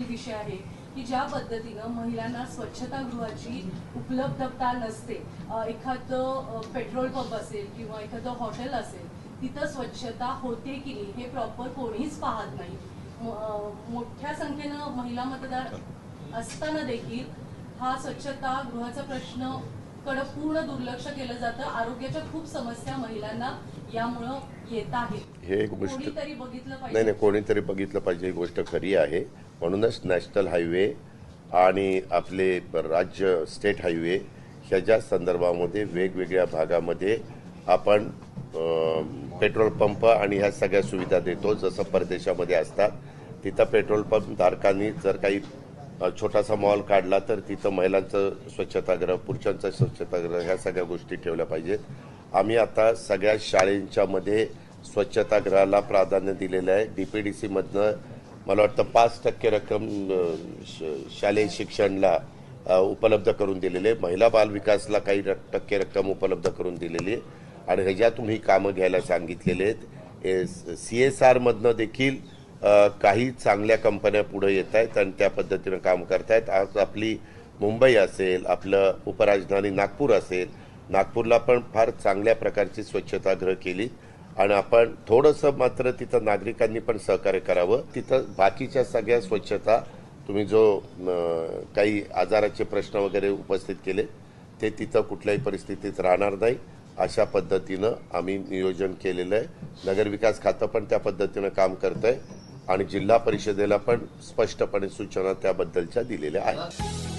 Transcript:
विषय आहे की ज्या पद्धतीनं महिलांना स्वच्छतागृहाची उपलब्धता नसते. एखादं पेट्रोल पंप असेल किंवा एखादं हॉटेल असेल तिथं स्वच्छता होते की नाही हे प्रॉपर कोणीच पाहत नाही. मोठ्या संख्येनं महिला मतदार असताना देखील हा स्वच्छता गृहाचा प्रश्न कडे पूर्ण दुर्लक्ष केलं जातं. आरोग्याच्या खूप समस्या महिलांना यामुळं येत आहेत. हे एक गोष्ट कोणीतरी बघितलं नाही पाहिजे. नाही कोणीतरी बघितलं पाहिजे ही गोष्ट खरी आहे. म्हणूनच नॅशनल हायवे आणि आपले राज्य स्टेट हायवे ह्याच्या संदर्भामध्ये वेगवेगळ्या भागामध्ये आपण पेट्रोल पंप आणि ह्या सगळ्या सुविधा देतो. जसं परदेशामध्ये असतात तिथं पेट्रोल पंप धारकांनी जर काही छोटासा मॉल काढला तर तिथं महिलांचं स्वच्छतागृह पुरुषांचं स्वच्छतागृह ह्या सगळ्या गोष्टी ठेवल्या पाहिजेत. आम्ही आता सगळ्या शाळेंच्या मध्ये स्वच्छतागृहाला प्राधान्य दिलेलं आहे. डीपीडीसी मधनं मला वाटतं पाच टक्के रक्कम श- शालेय शिक्षणला उपलब्ध करून दिलेले आहे. महिला बाल विकासला काही टक्के रक्कम उपलब्ध करून दिलेली आहे. आणि ह्याच्यातून ही कामं घ्यायला सांगितलेले आहेत. सी एस आरमधनं देखील काही चांगल्या कंपन्या पुढे येत आहेत आणि त्या पद्धतीनं काम करतायत. आज आपली मुंबई असेल आपलं उपराजधानी नागपूर असेल नागपूरला पण फार चांगल्या प्रकारची स्वच्छतागृह केली. आणि आपण थोडंसं मात्र तिथं नागरिकांनी पण सहकार्य करावं. तिथं बाकीच्या सगळ्या स्वच्छता तुम्ही जो काही आजाराचे प्रश्न वगैरे उपस्थित केले ते तिथं कुठल्याही परिस्थितीत राहणार नाही. अशा पद्धतीनं आम्ही नियोजन केलेलं आहे. नगरविकास खातं पण त्या पद्धतीनं काम करतं आहे आणि जिल्हा परिषदेला पण स्पष्टपणे सूचना त्याबद्दलच्या दिलेल्या आहेत.